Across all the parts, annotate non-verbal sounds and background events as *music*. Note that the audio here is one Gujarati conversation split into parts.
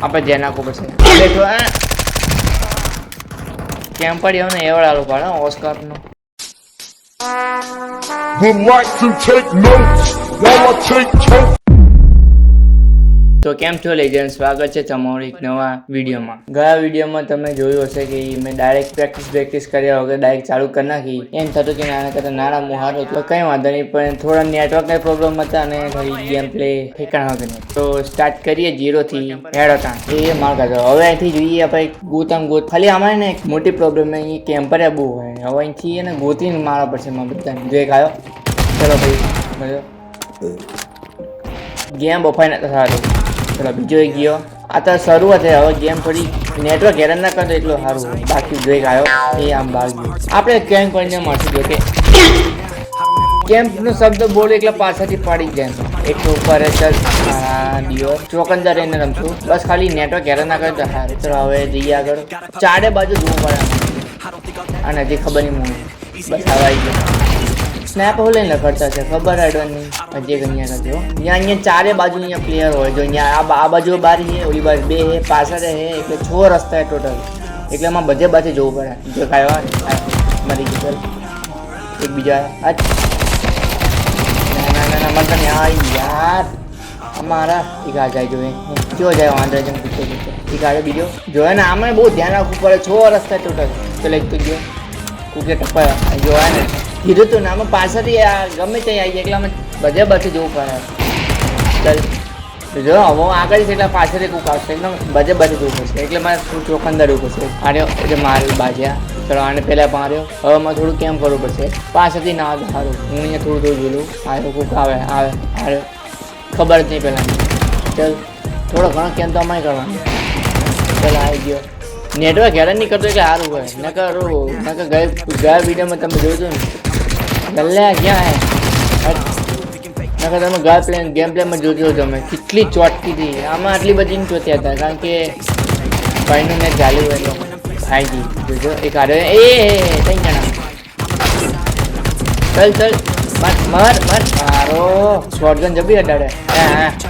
આપણે ધ્યાન રાખવું પડશે બેઠો હે કેમ પડ્યો ને એવડાલું પડે ઓસ્કારનો would like to take notes while I take. તો કેમ છો લેજન્ડ સ્વાગત છે તમારું એક નવા વિડીયોમાં. ગયા વિડીયોમાં તમે જોયું હશે કે મેં ડાયરેક્ટ પ્રેક્ટિસ પ્રેક્ટિસ કર્યા વગર ડાયરેક્ટ ચાલુ કરી નાખી. એમ થતું કે નાના કરતા નાના મોહારો તો કંઈ વાંધો નહીં, પણ થોડા નેટવર્કના પ્રોબ્લેમ હતા અને થોડી ગેમ પ્લે ઠેકાણ વગર તો સ્ટાર્ટ કરીએ જીરોથી હેડ હતા એ માર કાઢો હવે અહીંથી જોઈએ આપણે ગોતામ ગોત. ખાલી અમારે ને એક મોટી પ્રોબ્લેમ એ કેમ્પર બહુ હોય. હવે અહીંથી એને ગોતીને મારવા પડશે મારા બધાને. જો આવ્યો. ચલો ભાઈ ગેમ બફાઈ નથી સારું ચલો બીજો એક ગયો. આ તો શરૂઆત છે. હવે ગેમ થોડી નેટવર્ક હેરાન ના કરતો એટલો સારું. બાકી જો એક આવ્યો એ આમ બહાર આપણે કેમ કરીને મળશું જો કે કેમ્પ નો શબ્દ બોલ એટલે પાછળથી પાડી જાય. એક ઉપર ચોકંદર એને રમશું બસ ખાલી નેટવર્ક હેરાન ના કરે તો સારું ચલો હવે જઈએ આગળ. ચારે બાજુ જોવું પડે અને હજી ખબર નહીં મને. બસ હવે આવી ગયો. સ્નેપ હું લઈને કરતા છે, ખબર હેડવાની હજી અહીંયા નથી અહીંયા અહીંયા ચારે બાજુ અહીંયા પ્લેયર હોય. જો અહીંયા આ બાજુ બારી છે, ઓલી બાજુ બે હે પાછળ હે એટલે છ રસ્તા ટોટલ એટલે એમાં બધે બાજુ જવું પડે. જો ખાવા મરી ગયું, ચાલ. એક બીજા ના ના ના મતલબ યાર યાર. અમારા એક આ જાય જોઈએ કયો જાય, વાંધો જેમ પૂછો પૂછો. એક આગળ બીજો. જોયે ને, આમાં બહુ ધ્યાન રાખવું પડે. છ રસ્તા ટોટલ તો એક તો ગયો. કુકે ટપ્પા જોવાય ને. કીધું તું ને આમાં પાછળથી આ ગમે ત્યાં આવી આમાં બધે બધે જોવું પડે. ચાલ. જો, હવે આગળ છે એટલે પાછળ એક આવશે એકદમ બધે બધે જોવું પડશે. એટલે મારે થોડું ચોખંદર પડશે. આર્યો, એટલે માર્યું બાજ્યા. ચલો, આને પહેલાં માર્યો હવે મારે થોડું કેમ કરવું પડશે? પાછળથી ના આવે સારું હું અહીંયા થોડું થોડું જોયું આવ્યો કુક આવે આવે. આવ્યો ખબર જ નહીં પહેલાં ચાલ. થોડો ઘણો કેમ તો અમારે કરવાનું. ચાલ, આવી ગયો. નેટવર્ક હેરાન નહીં કરતો એટલે સારું હોય. નકર નકર ગયા ગયા વિડીયોમાં તમે જોયું ને. ગલ્લે ક્યાં હે હટ. નકર તમે ગયા પ્લેન ગેમ પ્લેમાં જોજો તમે કેટલી ચોટકી હતી આમાં આટલી બધી નહીં ચોત્યા હતા કારણ કે ભાઈનું ને ચાલ્યું હોય એટલે ફાઈ ગઈ જોજો એક આડે એ કઈ જણા ચલ ચલ મર મર મર મારો શોટગન જબી અડાડે હા હા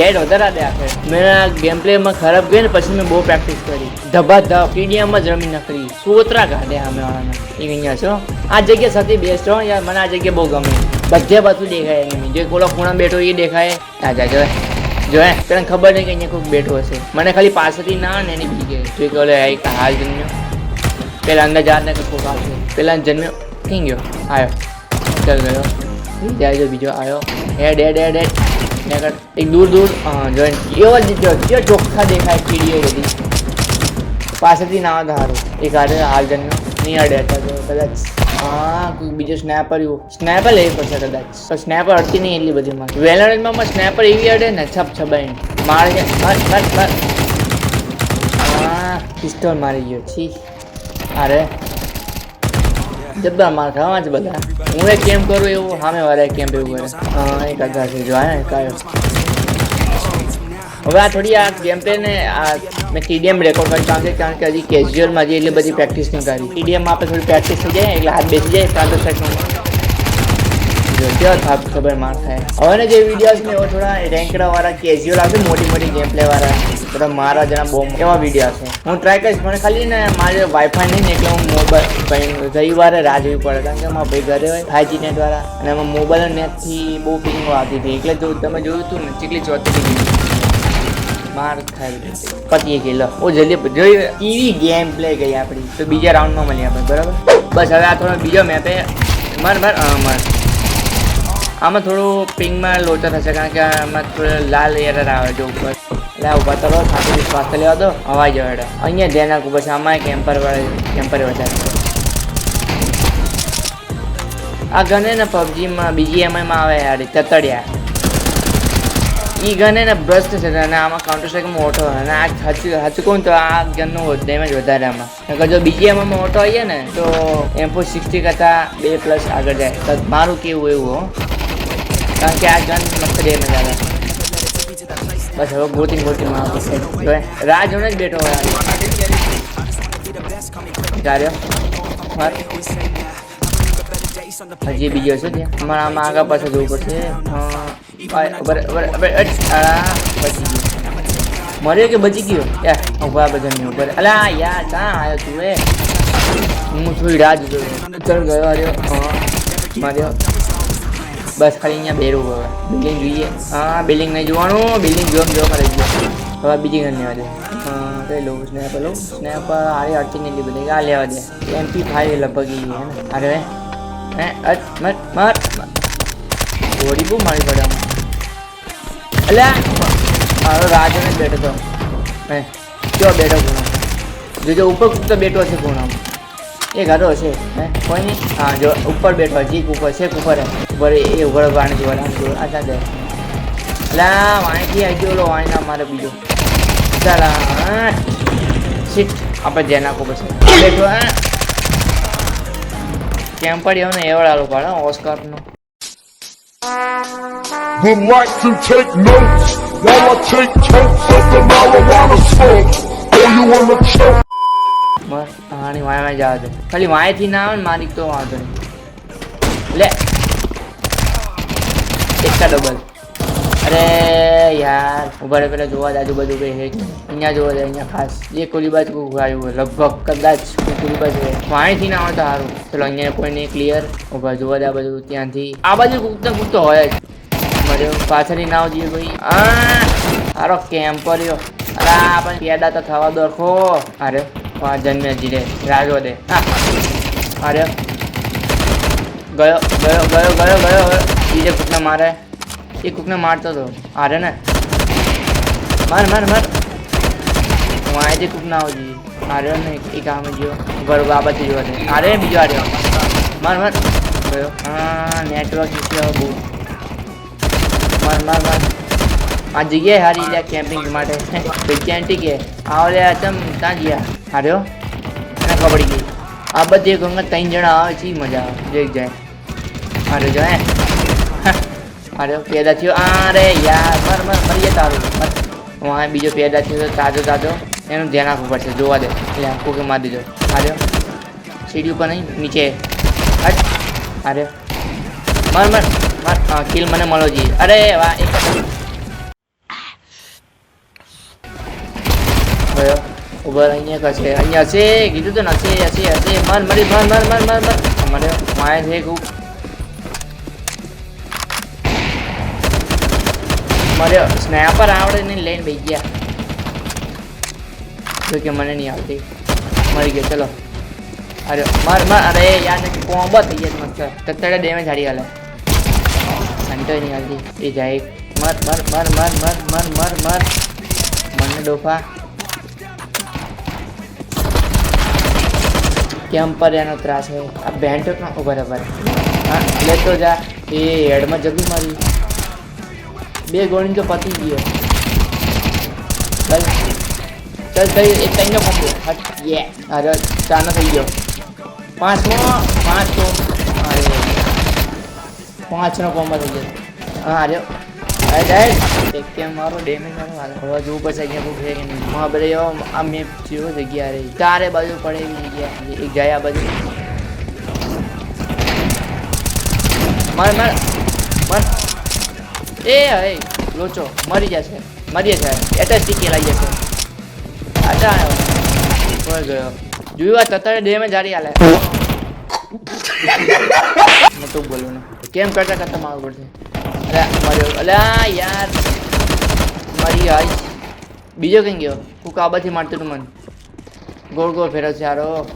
હેડ વધારા દે આખે. મેં આ ગેમ પ્લેમાં ખરાબ ગઈ ને, પછી મેં બહુ પ્રેક્ટિસ કરી. ધબા ધબ પીડીએમમાં જ રમી નકરી. સોતરા કાઢ્યા અમે વાળાને. એ અહીંયા છો? આ જગ્યા સૌથી બેસ્ટ હો યાર, મને આ જગ્યા બહુ ગમે. બધે બધું દેખાય એની જે કોલો ખૂણા બેઠો એ દેખાય. આ જા જોય જોય તને ખબર નહીં કે અહીંયા કોઈક બેઠો હશે? મને ખાલી પાસેથી ના ને એની બીજે જોઈ કે ઓલે એક હાલ જન્મ્યો. પેલા અંદર જાત ને કોઈક આવશે. પેલા જન્મ્યો. કઈ ગયો? આવ્યો ચાલ ગયો. જાય બીજો આવ્યો હેડ હેડ હેડ હેડ એક દૂર દૂર જોઈન. એવો જ જો ચોખ્ખા દેખાય કીડીઓ બધી. પાસેથી ના ધારો એક આડે જન્મ્યો નહીં અડે હતા કદાચ, હા, કોઈ બીજો સ્નેપર એવું. સ્નેપર લેવી પડશે કદાચ. તો સ્નેપર અડતી નહીં એટલી બધી માં વેલણમાં સ્નેપર એવી અડે ને છપ છબાઈ મારે છે બસ બસ બસ. હા, પિસ્તોલ મારી ગયો. છી. અરે જબ્બર માર, ખાવા જ બધા હું એક કેમ કરું એવું? સામે વાળા કેમ એવું કરે? હા, એક આગળ છે, જો આ કાયો. હવે આ થોડી આ ગેમ પ્લે ને આ મેં ટીડીએમ રેકોર્ડ કરી કારણ કે કારણ કે હજી કેઝ્યુઅલમાં જે એટલી બધી પ્રેક્ટિસ નહીં કરી. ટીડીએમ આપણે થોડી પ્રેક્ટિસ થઈ જાય એટલે હાથ બેસી જાય સાત સ્ટ્રાઇકમાં જો કેવા થાપ ખબર માર થાય. હવે જે વિડીયોઝ ને એવો થોડા રેન્કડા વાળા કેઝ્યુઅલ આવશે મોટી મોટી ગેમ પ્લે વાળા. થોડા મારા જણા બહુ એવા વીડિયો હશે હું ટ્રાય કરીશ, મને ખાલી ને મારે વાઈફાઈ નહીં એટલે હું મોબાઈલ રવિવારે રાહ જોવી પડે. કારણ કે મારા ભાઈ ઘરે હોય ફાઈવ જી નેટ વાળા, અને એમાં મોબાઈલ નેટથી બહુ પિંગો આવતી હતી. એટલે જો તમે જોયું હતું ને, ચીકલી ચોથી માર ખાઈ પતિએ ગઈ લો ઓ જલ્દી જોઈ કેવી ગેમ પ્લે ગઈ આપણી. તો બીજા રાઉન્ડમાં મળીએ આપણે, બરાબર? બસ, હવે આ થોડો બીજો મેપે માર, મર માર. આમાં થોડું પિંગમાં લોચો થશે કારણ કે આમાં થોડું લાલ એરર આવે છે ઉપર. એટલે ઉપર કરો સાથે શ્વાસ લેવા દો અવાજ જવા હેડો અહીંયા ધ્યાન રાખવું પછી આમાં કેમ્પર કેમ્પર વધારે. આ ગને ને પબજીમાં બીજી એમઆઈમાં આવે યાર તતડિયા. એ ગને ને બ્રસ્ટ છે, અને આમાં કાઉન્ટર સ્ટ્રાઇકમાં મોટો અને આ સાચું સાચું કહું તો આ ગનનું ડેમેજ વધારે આમાં. નકર જો બીજી એમાં મોટો આવીએ ને, તો એમ્પો સિક્સટી કરતાં બે પ્લસ આગળ જાય. તો મારું કેવું એવું, હો. કારણ કે આ ગન મસ્ત ડેમેજ આવે. બસ હવે ગોતી ગોતી માં આવશે જોએ રાહ જોઈને જ બેઠો ચાલ્યો. હજી બીજો છે ત્યાં? અમારે આમાં આગળ પાછળ જવું પડશે. મર્યો કે બચી ગયો? યા ઊભા બધા નહીં ઉપર. અલા, યાર, ક્યાં આવ્યો તું, એ? હું થોડી રાહ જોતો. ચલ, ગયો હા. માર્યો. બસ ખાલી અહીંયા બેરું હવે. બિલ્ડિંગ જોઈએ. હા બિલ્ડિંગ નહીં જોવાનું બિલ્ડિંગ જોવા જોવા રહી ગયો હવે બીજી ઘર લેવા દે. હા કઈ લઉં સ્નેપર લઉં. સ્નેપર આરે અડચી નહીં બધી. આ લેવા દે. એમપી ફાઈવ લગભગ એ હે અરે હે અચ મત મત ગોળી બહુ મારી પડે અલ્યા મારો રાજને જ બેઠો તો. હે, કયો બેઠો ખૂણો જોજો, ઉપર તો બેઠો છે ખૂણામાં એ ઘરો છે હે? કોઈ નહીં? હા જો ઉપર બેઠો જીક ઉપર છે ઉપર ઉપર એ ઉપર વાણી જોવા આમ જોવા આ ચાલે લા વાણીથી આવી ગયો ઓલો વાણીના મારે બીજો. ચાલા સીટ આપણે જેના કો પછી બેઠો હા? કેમ પડ્યો ને એવડાલો પાડો ઓસ્કારનો. Would like to take notes. While I take totes of the marijuana smoke. Are you wanna choke? વાય વાયમાં જવા દે. ખાલી વાયથી ના આવે ને મારી તો વાંધો નહીં. લે. એકા ડબલ અરે યાર, ઊભા રહે પેલા જોવા દાજુ બધું કઈ હે અહીંયા જોવા જાય અહીંયા ખાસ. એ કોલી બાજુ કોઈ આવ્યું હોય લગભગ કદાચ કોઈ કોલી બાજુ હોય. વાણીથી ના આવે તો સારું. ચલો, અહીંયા કોઈ નહીં ક્લિયર ઊભા જોવા દે આ બધું ત્યાંથી. આ બાજુ કૂદતા કૂદતો હોય જ. મર્યો પાછળની નાવ જઈએ ભાઈ. આ સારો કેમ્પ રહ્યો. અરે આપણે પેડા તો થવા દોખો અરે. પાંચ જન્મે જીરે રાજો દે. હા. અરે ગયો ગયો ગયો ગયો ગયો હવે બીજે કૂકને મારે. એ કૂકને મારતો હતો અરે ને. માર માર માર. હું અહીંથી કૂક ના આવજી અરે ને એ કામ ગયો ઘર બાબતથી જોવા દે અરે બીજો આર્યો માર માર. ગયો. હા, નેટવર્ક ઇસ્યુ બહુ. માર માર માર. આ જગ્યાએ હારી લે કેમ્પિંગ માટે. *laughs* વૈજ્ઞાનિક કે આવો લે ચમ, ત્યાં ગયા હાર્યો એને ખબર ગઈ. આ બધી ગંગા ત્રણ જણા આવે છે મજા આવે. જોઈ જાય. મારે જો, હે. *laughs* હાર્યો પેદા થયો. અરે યાર, મર મર, મરીએ તારું. હું બીજો પેદા થયો તો તાજો તાજો. એનું ધ્યાન રાખવું પડશે. જોવા દે. એટલે કોકે મારી દીધો. હાર્યો સીડી ઉપર નહીં, નીચે. હટ. હાર્યો મર મર. મર. કિલ મને મળો જોઈએ. અરે વાહ, એક ઉભર અહીંયા કશે અહીંયા છે કીધું તો ને હશે હશે મર મરી મર માર માર માર મર મને માય છે કુક મારે સ્નેપર આવડે નહીં લઈને બેસી ગયા જો કે મને નહીં આવતી મરી ગયો ચલો અરે માર મર અરે યાર નથી કોમ્બો થઈ ગયા મસ્ત તત્તડે ડેમેજ હારી હાલે અંતો નહીં આવતી એ જાય મર મર મર મર મર મર મર મર મને ડોફા કેમ પર એનો ત્રાસ હોય. આ બેન્ટો ના બરાબર. હા લેતો જા. એ હેડમાં જગી મારી. બે ગોળી તો પતી ગયો ચાલ ચાલ, ભાઈ, એક ટાઈમનો હટ યે અરે, ચાનો થઈ ગયો. પાંચમો પાંચ તો અરે. પાંચનો કોમ્બો થઈ ગયો. હા, અરે. અરે કેમ મારો ડેમેજ મારો હાલ હવે જોવું પડશે અહીંયા કોઈ છે કે નહીં. હા બધે આ મેપ જેવો જગ્યા રહી. ચારે બાજુ પડે એવી જગ્યા. એક જાય આ બાજુ. મારે મર મર. એ હે લોચો. મરી જશે મરી જશે એટલે ટીકી લાગી જશે આટા આવ્યો ગયો જોયું આ તત્તરે ડેમેજ હારી હાલે મોટું *laughs* બોલું ને. કેમ કરતા કરતા મારું પડશે? મર્યો અલ્યા, યાર. મરી આઈ. બીજો કઈ ગયો? હું કાબાથી મારતું તું મને. ગોળ ગોળ ફેરવ છે હારો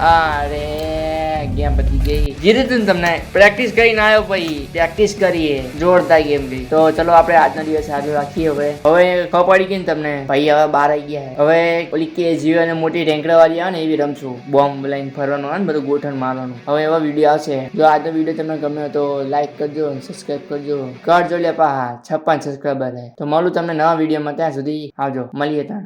અરે ગેમ પતી ગઈ. જીતી તું તમને પ્રેક્ટિસ કરીને આવ્યો પછી પ્રેક્ટિસ કરીએ. જોરદાર ગેમ ગઈ. તો ચલો આપણે આજનો દિવસ આગળ રાખીએ હવે. હવે ખબર પડી ગઈ ને તમને? ભાઈ, હવે બાર આવી ગયા હવે ઓલી કે જીઓ અને મોટી ટેન્કરા વાળી આવે ને એવી રમશું. બોમ્બ લઈને ફરવાનું આવે ને બધું ગોઠણ મારવાનું. હવે એવા વીડિયો આવશે. જો આજનો વીડિયો તમને ગમ્યો તો લાઈક કરજો સબસ્ક્રાઈબ કરજો. કરજો લે પા, છપ્પન સબસ્ક્રાઈબર તો મળું તમને નવા વિડીયોમાં ત્યાં સુધી. આવજો. મળીએ ત્યાં.